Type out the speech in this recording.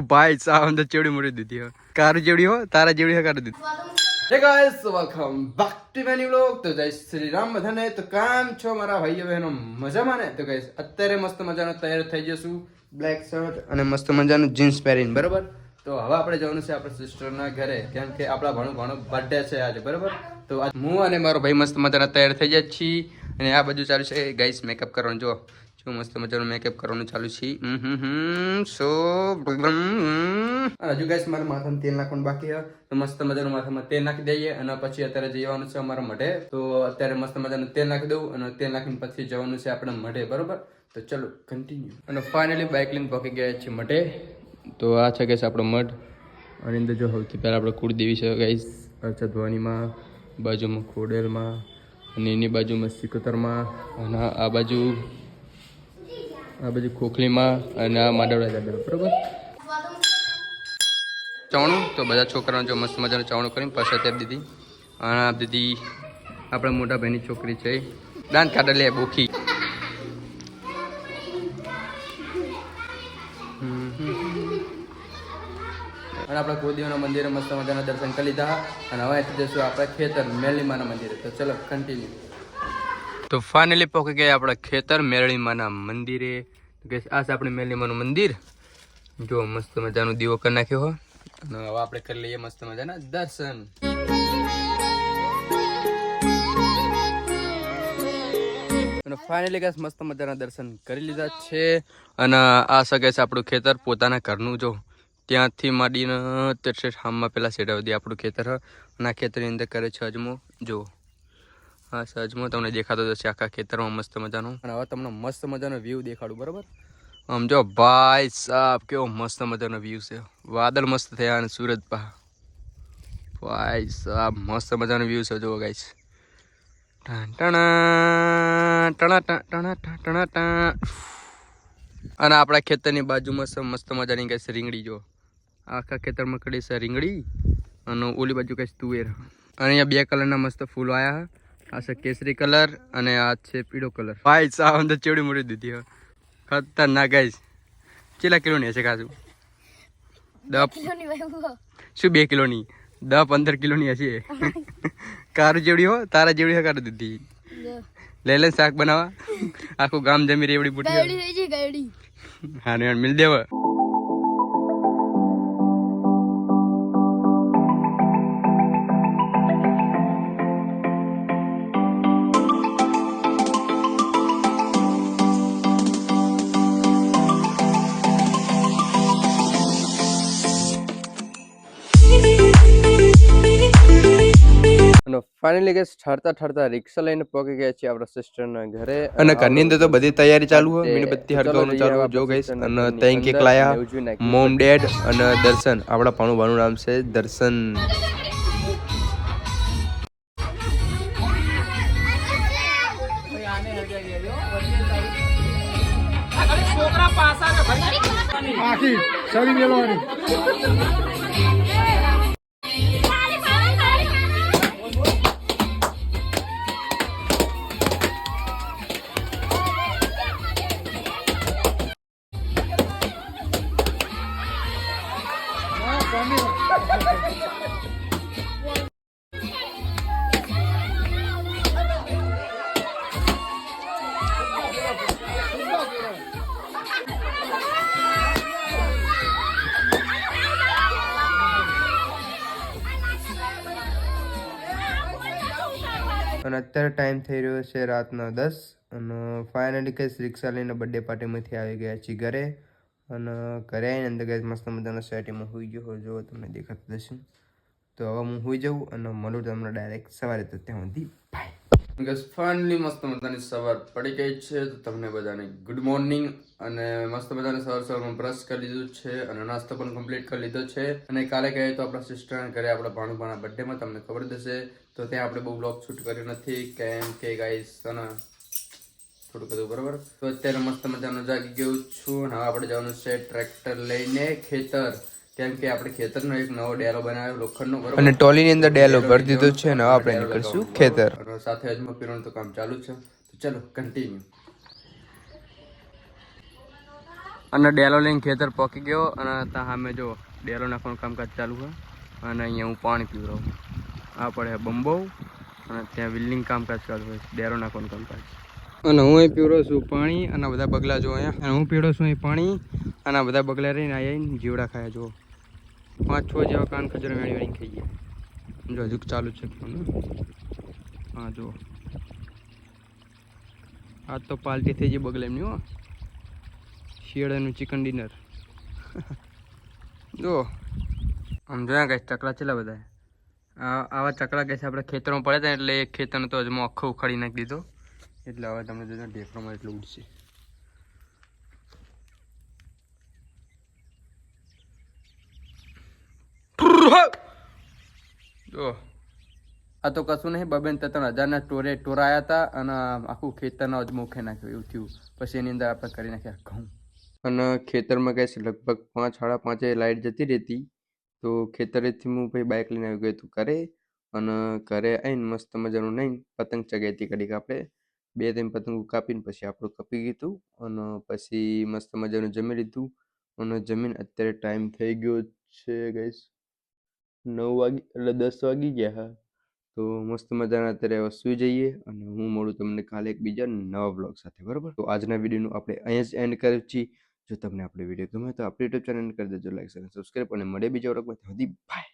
ભાઈ સાવ અંદર ચેવડી મોડી દીધી હો. કાર જેવડી હો? તારા જેવડી હો કારું દીધી. Hey guys welcome back to my new vlog તો જય શ્રી રામ બધાને. તો કામ છો મારા ભાઈઓ બહેનો? મજામાં ને? તો ગાઈસ અત્યારે મસ્ત મજાનો તૈયાર થઈ જશું. બ્લેક શર્ટ અને મસ્ત મજાનું જીન્સ પહેરીને, બરાબર? તો હવે આપણે જવાનું છે આપણા સિસ્ટરના ઘરે કેમ કે આપણા ભણું ભણું બર્થડે છે આજે, બરાબર? તો હું અને મારો ભાઈ મસ્ત મજાના તૈયાર થઈ જાય છીએ. અને આ બધું ચાલુ છે. ગાઈસ મેકઅપ કરવાનું જો જો મસ્ત મજાનું મેકઅપ કરવાનું ચાલુ છે. સો હજુ ગાઈસ મારા માથામાં તેલ નાખવાનું બાકી છે. તો મસ્ત મજાનું માથામાં તેલ નાખી દઈએ અને પછી અત્યારે જવાનું છે અમારા મઢે તો અત્યારે મસ્ત મજાનું તેલ નાખી દઉં અને તેલ નાખીને પછી જવાનું છે આપણે મઢે બરોબર? તો ચલો કન્ટિન્યુ અને ફાઇનલી બાઇક લઈને પહોંચી ગયા છે મઢે. તો આ છે ગેસ આપણો મઢ. અને અંદર જો સૌથી પહેલાં આપણે કુળદેવી છે ગાઈસ અચ્છા બાજુમાં ખોડેલમાં અને એની બાજુમાં સિકોતરમાં અને આ બાજુ આ બાજુ ખોખલીમાં અને આ માડવડા જાદર બરોબર? ચવાણું? તો બધા છોકરાઓને જો મસ્ત મજાનું ચવણું કરીને પછી ત્યાં દીધી. અને આ દીધી આપણા મોટા ભાઈની છોકરી છે. દાંત કાઢે લે, બોખી. અને આપણા કુળદેવના મંદિરે મસ્ત મજાના દર્શન કરી લીધા. અને હવે જઈશું આપણે ખેતર મેલીમાના મંદિરે. તો ચલો કન્ટિન્યુ તો ફાઇનલી પહોંચી ગયા આપણા ખેતર મેરળીમાના મંદિરે. કે આ છે આપણે મેરળીમાનું મંદિર. જો મસ્ત મજાનું દીવો કરી નાખ્યો હો. અને હવે આપણે કરી લઈએ મસ્ત મજાના દર્શન. અને ફાઇનલી ગેસ મસ્ત મજાના દર્શન કરી લીધા છે. અને આ સગે છે આપણું ખેતર પોતાના ઘરનું જો. ત્યાંથી માંડીને તે હામમાં પેલા સેડા સુધી આપણું ખેતર અને આ ખેતરની અંદર કરે છે અજમો. જો. હા, સજમાં તમને દેખાતો જશે આખા ખેતરમાં મસ્ત મજાનું. અને હવે તમને મસ્ત મજાનો વ્યૂ દેખાડું, બરાબર? આમ જો ભાઈ સાહેબ કેવો મસ્ત મજાનો વ્યૂ છે. વાદળ મસ્ત થયા અને સુરત પા. ભાઈ સાહેબ મસ્ત મજાનો વ્યૂ છે, જુઓ ગાઈસ અને આપણા ખેતરની બાજુમાં મસ્ત મજાની કઈ રીંગણી જો આખા ખેતરમાં કડી છે રીંગણી અને ઓલી બાજુ કઈ તુવેર. અને અહીંયા બે કલરના મસ્ત ફૂલો આવ્યા આ છે કેસરી કલર અને આ છે પીળો કલર. ભાઈ સાવ અંદર ચેવડી મોડી દીધી હો. ખતરનાક ગાઈસ. કેટલા કિલોની હશે કાજુ શું બે કિલોની? દસ પંદર કિલોની હશે. કારું જેવડી હો. તારા જેવડી કાઢી દીધી. લઈ લે શાક બનાવવા. આખું ગામ જમી રેવડી પૂટી હા ને મિલ દેવા. ફાઇનલી ગેસ ઠરતા ઠરતા રિક્ષા લઈને પહોંચી ગયા છીએ આપણા સિસ્ટરના ઘરે. અને ઘરની અંદર તો બધી તૈયારી ચાલુ હોય. મીણબત્તી હડકાવવાનું ચાલુ જો ગઈસ અને ત્યાં કેક લાયા મોમ ડેડ અને દર્શન. આપણા પાણું બાનું નામ છે દર્શન. આખી સળી અને અત્યારે ટાઈમ થઈ રહ્યો છે રાતના દસ અને ફાઇનલી કઈ રિક્ષા લઈને બર્થડે પાર્ટીમાંથી આવી ગયા છીએ ઘરે. અને ઘરે આવીને અંદર ગાય મસ્ત મજાનો સેટીમાં હોઈ ગયો હોય જો તમને દેખાતું હશે. તો હવે હું હોઈ જાઉં અને મળું તમને ડાયરેક્ટ સવારે તો ત્યાં સુધી. બાય ગસ ફાઇનલી મસ્ત મજાની સવાર પડી ગઈ છે. તો તમને બધાને ગુડ મોર્નિંગ અને મસ્ત મજાની સવાર સવારમાં બ્રશ કરી લીધું છે અને નાસ્તો પણ કમ્પ્લીટ કરી લીધો છે. અને કાલે ગયા તો આપણા સિસ્ટરના ઘરે આપણા ભાણુભાના ભાણા બર્થડેમાં તમને ખબર જ તો ત્યાં આપણે બહુ બ્લોગ શૂટ કર્યો નથી. કેમ કે ગાઈસ અને થોડું બધું બરાબર? તો અત્યારે મસ્ત મજાનું જાગી ગયું છું અને હવે આપણે જવાનું છે ટ્રેક્ટર લઈને ખેતર. કેમ કે આપણે ખેતરનો એક નવો ડેલો બનાવ્યો લોખંડનો બરોબર? અને ટોલીની અંદર ડેલો ભરી દીધો છે અને હવે આપણે નીકળશું ખેતર. સાથે અજમો પીરવાનું તો કામ ચાલુ છે. તો ચલો કન્ટિન્યુ અને ડેલો લઈને ખેતર પકી ગયો અને ત્યાં સામે જો ડેલો નાખવાનું કામકાજ ચાલુ છે. અને અહીંયા હું પાણી પીવું રહું. આ પડે બંબો અને ત્યાં વિલ્ડિંગ કામકાજ ચાલુ હોય ડેરો નાખવાનું કામકાજ. અને હું અહીં પીવડો છું પાણી અને બધા બગલા જો અહીંયા. અને હું પીવડો છું અહીં પાણી અને બધા બગલા રહીને આવીને જીવડા ખાયા જુઓ. પાંચ છ જેવા કાન ખજર મેળવી મેળીને ખાઈ ગયા. જો હજુ ચાલુ છે હા. જુઓ. આ તો પાલટી થઈ ગઈ બગલે એમની, હો. શિયાળાનું ચિકન ડિનર જો આમ જોયા કઈ ચકલા છેલ્લા બધા આવા ચકલા કે આપણે ખેતરમાં પડ્યા હતા એટલે એક ખેતરનો તો હજુ આખો ઉખાડી નાખી દીધો. એટલે હવે તમને જોજો ઢેફરામાં એટલું ઉડશે. જો આ તો કશું નહીં બબેન ત્રણ હજારના ટોરે ટોરાયા હતા અને આખું ખેતરના મોખે નાખ્યું એવું થયું. પછી એની અંદર આપણે કરી નાખ્યા ઘઉં. અને ખેતરમાં કહે છે લગભગ પાંચ સાડા પાંચે લાઇટ જતી રહેતી. તો ખેતરેથી હું પછી બાઇક લઈને આવી ગયો હતું ઘરે. અને ઘરે આવીને મસ્ત મજાનું નહીં પતંગ ચગાવી હતી કડીક આપણે. બે ત્રણ પતંગો કાપીને પછી આપણું કપી ગયું અને પછી મસ્ત મજાનું જમી લીધું. અને જમીન અત્યારે ટાઈમ થઈ ગયો છે ગઈશ નવ વાગી, એટલે દસ વાગી ગયા હા. તો મસ્ત મજાના અત્યારે સૂઈ જઈએ અને હું મળું તમને કાલે એક બીજા નવા બ્લોગ સાથે, બરાબર? તો આજના વિડીયોનું આપણે અહીંયા જ એન્ડ કરીએ છીએ. જો તમને આપણો વીડિયો ગમે તો આપણે યુટ્યુબ ચેનલ કરી દેજો લાઈક અને સબસ્ક્રાઈબ અને મળે બીજા બ્લોગમાં સુધી બાય